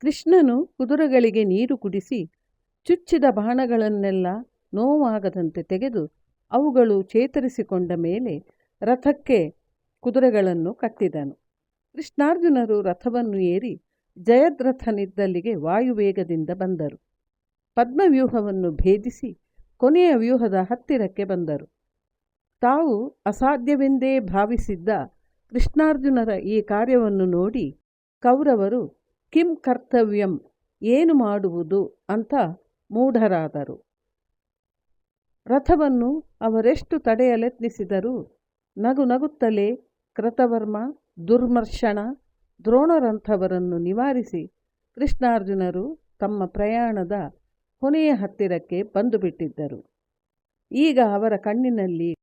ಕೃಷ್ಣನು ಕುದುರೆಗಳಿಗೆ ನೀರು ಕುಡಿಸಿ ಚುಚ್ಚಿದ ಬಾಣಗಳನ್ನೆಲ್ಲ ನೋವಾಗದಂತೆ ತೆಗೆದು ಅವುಗಳು ಚೇತರಿಸಿಕೊಂಡ ಮೇಲೆ ರಥಕ್ಕೆ ಕುದುರೆಗಳನ್ನು ಕಟ್ಟಿದನು. ಕೃಷ್ಣಾರ್ಜುನರು ರಥವನ್ನು ಏರಿ ಜಯದ್ರಥನಿದ್ದಲ್ಲಿಗೆ ವಾಯುವೇಗದಿಂದ ಬಂದರು. ಪದ್ಮವ್ಯೂಹವನ್ನು ಭೇದಿಸಿ ಕೊನೆಯ ವ್ಯೂಹದ ಹತ್ತಿರಕ್ಕೆ ಬಂದರು. ತಾವು ಅಸಾಧ್ಯವೆಂದೇ ಭಾವಿಸಿದ್ದ ಕೃಷ್ಣಾರ್ಜುನರ ಈ ಕಾರ್ಯವನ್ನು ನೋಡಿ ಕೌರವರು ಕಿಂ ಕರ್ತವ್ಯಂ ಏನು ಮಾಡುವುದು ಅಂತ ಮೂಢರಾದರು. ರಥವನ್ನು ಅವರೆಷ್ಟು ತಡೆಯಲೆತ್ನಿಸಿದರೂ ನಗು ನಗುತ್ತಲೇ ಕೃತವರ್ಮ, ದುರ್ಮರ್ಷಣ, ದ್ರೋಣರಂಥವರನ್ನು ನಿವಾರಿಸಿ ಕೃಷ್ಣಾರ್ಜುನರು ತಮ್ಮ ಪ್ರಯಾಣದ ಕೊನೆಯ ಹತ್ತಿರಕ್ಕೆ ಬಂದುಬಿಟ್ಟಿದ್ದರು. ಈಗ ಅವರ ಕಣ್ಣಿನಲ್ಲಿ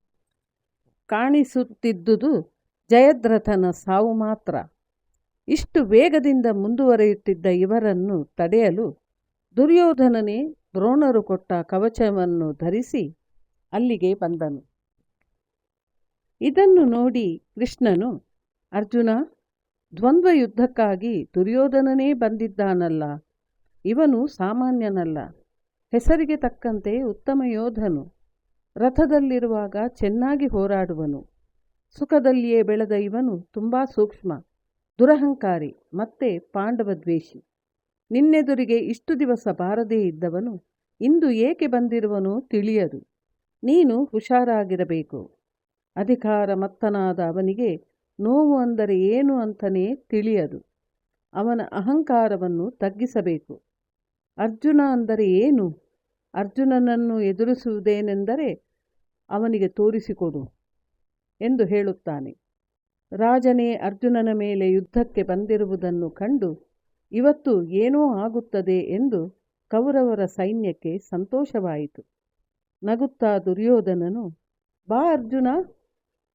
ಕಾಣಿಸುತ್ತಿದ್ದುದು ಜಯದ್ರಥನ ಸಾವು ಮಾತ್ರ. ಇಷ್ಟು ವೇಗದಿಂದ ಮುಂದುವರಿಯುತ್ತಿದ್ದ ಇವರನ್ನು ತಡೆಯಲು ದುರ್ಯೋಧನನೇ ದ್ರೋಣರು ಕೊಟ್ಟ ಕವಚವನ್ನು ಧರಿಸಿ ಅಲ್ಲಿಗೆ ಬಂದನು. ಇದನ್ನು ನೋಡಿ ಕೃಷ್ಣನು, ಅರ್ಜುನ ದ್ವಂದ್ವ ಯುದ್ಧಕ್ಕಾಗಿ ದುರ್ಯೋಧನನೇ ಬಂದಿದ್ದಾನಲ್ಲ, ಇವನು ಸಾಮಾನ್ಯನಲ್ಲ, ಹೆಸರಿಗೆ ತಕ್ಕಂತೆ ಉತ್ತಮ ಯೋಧನು, ರಥದಲ್ಲಿರುವಾಗ ಚೆನ್ನಾಗಿ ಹೋರಾಡುವನು, ಸುಖದಲ್ಲಿಯೇ ಬೆಳೆದ ಇವನು ತುಂಬ ಸೂಕ್ಷ್ಮ ದುರಹಂಕಾರಿ, ಮತ್ತೆ ಪಾಂಡವದ್ವೇಷಿ ನಿನ್ನೆದುರಿಗೆ ಇಷ್ಟು ದಿವಸ ಬಾರದೇ ಇದ್ದವನು, ಇಂದು ಏಕೆ ಬಂದಿರುವನು ತಿಳಿಯದು. ನೀನು ಹುಷಾರಾಗಿರಬೇಕು. ಅಧಿಕಾರ ಮತ್ತನಾದ ಅವನಿಗೆ ನೋವು ಅಂದರೆ ಏನು ಅಂತಲೇ ತಿಳಿಯದು. ಅವನ ಅಹಂಕಾರವನ್ನು ತಗ್ಗಿಸಬೇಕು. ಅರ್ಜುನ ಅಂದರೆ ಏನು? ಅರ್ಜುನನನ್ನು ಎದುರಿಸುವುದೇನೆಂದರೆ ಅವನಿಗೆ ತೋರಿಸಿಕೊಡು ಎಂದು ಹೇಳುತ್ತಾನೆ. ರಾಜನೇ ಅರ್ಜುನನ ಮೇಲೆ ಯುದ್ಧಕ್ಕೆ ಬಂದಿರುವುದನ್ನು ಕಂಡು ಇವತ್ತು ಏನೋ ಆಗುತ್ತದೆ ಎಂದು ಕೌರವರ ಸೈನ್ಯಕ್ಕೆ ಸಂತೋಷವಾಯಿತು. ನಗುತ್ತಾ ದುರ್ಯೋಧನನು, ಬಾ ಅರ್ಜುನ,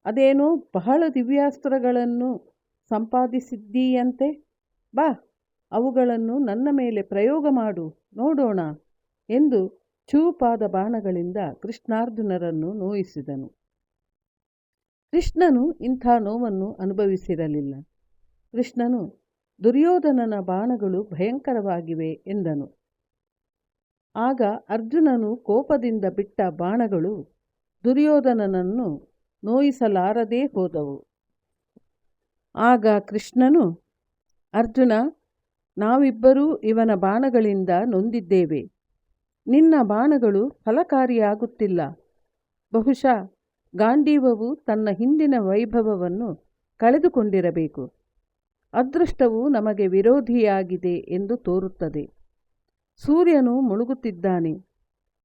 ಅದೇನೋ ಬಹಳ ದಿವ್ಯಾಸ್ತ್ರಗಳನ್ನು ಸಂಪಾದಿಸಿದ್ದೀಯಂತೆ. ಬಾ, ಅವುಗಳನ್ನು ನನ್ನ ಮೇಲೆ ಪ್ರಯೋಗ ಮಾಡು, ನೋಡೋಣ ಎಂದು ಚೂಪಾದ ಬಾಣಗಳಿಂದ ಕೃಷ್ಣಾರ್ಜುನರನ್ನು ನೋಯಿಸಿದನು. ಕೃಷ್ಣನು ಇಂಥ ನೋವನ್ನು ಅನುಭವಿಸಿರಲಿಲ್ಲ. ಕೃಷ್ಣನು, ದುರ್ಯೋಧನನ ಬಾಣಗಳು ಭಯಂಕರವಾಗಿವೆ ಎಂದನು. ಆಗ ಅರ್ಜುನನು ಕೋಪದಿಂದ ಬಿಟ್ಟ ಬಾಣಗಳು ದುರ್ಯೋಧನನನ್ನು ನೋಯಿಸಲಾರದೇ ಹೋದವು. ಆಗ ಕೃಷ್ಣನು, ಅರ್ಜುನ, ನಾವಿಬ್ಬರೂ ಇವನ ಬಾಣಗಳಿಂದ ನೊಂದಿದ್ದೇವೆ. ನಿನ್ನ ಬಾಣಗಳು ಫಲಕಾರಿಯಾಗುತ್ತಿಲ್ಲ. ಬಹುಶಃ ಗಾಂಡೀವವು ತನ್ನ ಹಿಂದಿನ ವೈಭವವನ್ನು ಕಳೆದುಕೊಂಡಿರಬೇಕು. ಅದೃಷ್ಟವು ನಮಗೆ ವಿರೋಧಿಯಾಗಿದೆ ಎಂದು ತೋರುತ್ತದೆ. ಸೂರ್ಯನು ಮುಳುಗುತ್ತಿದ್ದಾನೆ.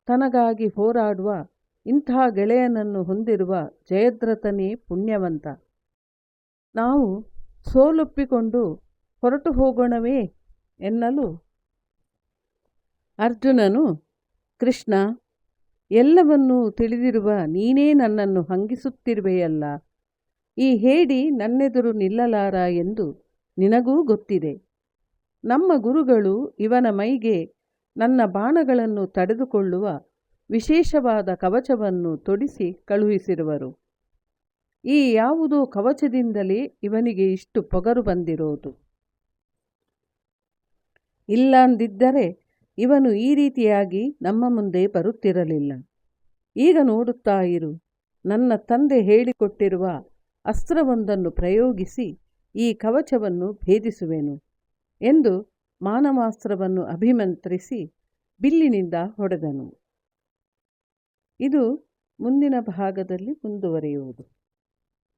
ತನಗಾಗಿ ಹೋರಾಡುವ ಇಂಥ ಗೆಳೆಯನನ್ನು ಹೊಂದಿರುವ ಜಯದ್ರಥನೇ ಪುಣ್ಯವಂತ. ನಾವು ಸೋಲೊಪ್ಪಿಕೊಂಡು ಹೊರಟು ಹೋಗೋಣವೇ ಎನ್ನಲು ಅರ್ಜುನನು ಕೃಷ್ಣ ಎಲ್ಲವನ್ನೂ ತಿಳಿದಿರುವ ನೀನೇ ನನ್ನನ್ನು ಹಂಗಿಸುತ್ತಿರುವೆಯಲ್ಲ. ಈ ಹೇಡಿ ನನ್ನೆದುರು ನಿಲ್ಲಲಾರ ಎಂದು ನಿನಗೂ ಗೊತ್ತಿದೆ. ನಮ್ಮ ಗುರುಗಳು ಇವನ ಮೈಗೆ ನನ್ನ ಬಾಣಗಳನ್ನು ತಡೆದುಕೊಳ್ಳುವ ವಿಶೇಷವಾದ ಕವಚವನ್ನು ತೊಡಿಸಿ ಕಳುಹಿಸಿರುವರು. ಈ ಯಾವುದೋ ಕವಚದಿಂದಲೇ ಇವನಿಗೆ ಇಷ್ಟು ಪೊಗರು ಬಂದಿರೋದು. ಇಲ್ಲಂದಿದ್ದರೆ ಇವನು ಈ ರೀತಿಯಾಗಿ ನಮ್ಮ ಮುಂದೆ ಬರುತ್ತಿರಲಿಲ್ಲ. ಈಗ ನೋಡುತ್ತಾ ಇರು, ನನ್ನ ತಂದೆ ಹೇಳಿಕೊಟ್ಟಿರುವ ಅಸ್ತ್ರವೊಂದನ್ನು ಪ್ರಯೋಗಿಸಿ ಈ ಕವಚವನ್ನು ಭೇದಿಸುವೆನು ಎಂದು ಮಾನವಾಸ್ತ್ರವನ್ನು ಅಭಿಮಂತ್ರಿಸಿ ಬಿಲ್ಲಿನಿಂದ ಹೊಡೆದನು. ಇದು ಮುಂದಿನ ಭಾಗದಲ್ಲಿ ಮುಂದುವರಿಯುವುದು.